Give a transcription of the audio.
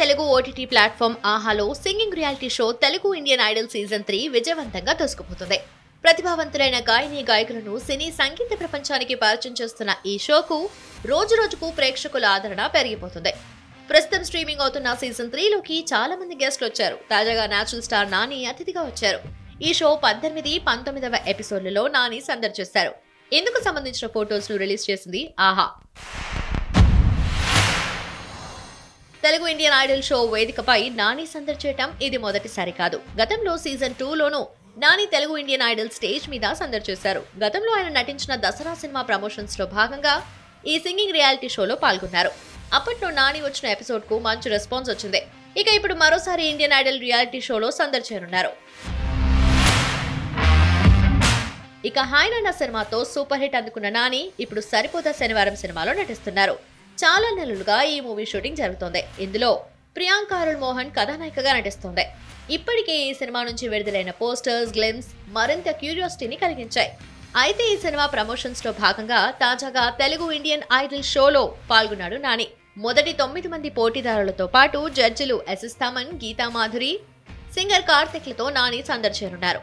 Telugu OTT platform ఆహాలో singing reality show Telugu Indian Idol season three విజయవంతంగా దూసుకుపోతుంది. ప్రతిభావంతులైన గాయని గాయకులను సినీ సంగీత ప్రపంచానికి పరిచయం చేస్తున్న ఈ షోకు రోజు రోజుకు ప్రేక్షకుల ఆదరణ పెరిగిపోతుంది. ప్రస్తుతం స్ట్రీమింగ్ అవుతున్న సీజన్ త్రీలోకి చాలా మంది గెస్ట్లు వచ్చారు. తాజాగా న్యాచురల్ స్టార్ నాని అతిథిగా వచ్చారు. ఈ షో పద్దెనిమిది పంతొమ్మిదవ ఎపిసోడ్లలో నాని సందడి చేశారు. ఇందుకు సంబంధించిన ఫోటోస్ను రిలీజ్ చేసింది ఆహా తెలుగు ఇండియన్ ఐడల్ షో వేదికపై నాని సందడి ఇది మొదటిసారి కాదు. గతంలో season టూలోనూ Nani Telugu Indian Idol stage మీద సందడి చేశారు గతంలో ఆయన నటించిన దసరా సినిమా ప్రమోషన్స్లో భాగంగా ఈ సింగింగ్ రియాలిటీ షోలో పాల్గొన్నారు. అప్పట్లో నాని వచ్చిన ఎపిసోడ్కు మంచి రెస్పాన్స్ వచ్చింది. ఇక ఇప్పుడు మరోసారి ఇండియన్ ఐడల్ రియాలిటీ షోలో సందర్శనున్నారు ఇక హాయ్ నాన్న సినిమాతో సూపర్ హిట్ అందుకున్న నాని ఇప్పుడు సరిపోదా శనివారం సినిమాలో నటిస్తున్నారు. చాలా నెలలుగా ఈ మూవీ షూటింగ్ జరుగుతోంది. ఇందులో ప్రియాంక అరుణ్ మోహన్ కథానాయికగా నటిస్తోంది. ఇప్పటికే ఈ సినిమా నుంచి విడుదలైన పోస్టర్స్ గ్లిమ్స్ మరింత క్యూరియాసిటీని కలిగించాయి. అయితే ఈ సినిమా ప్రమోషన్స్లో భాగంగా తాజాగా తెలుగు ఇండియన్ ఐడల్ షోలో పాల్గొన్నాడు నాని. మొదటి తొమ్మిది మంది పోటీదారులతో పాటు జడ్జిలు ఎస్ఎస్ తమన్ గీతా మాధురి సింగర్ కార్తిక్లతో నాని సందర్శనున్నారు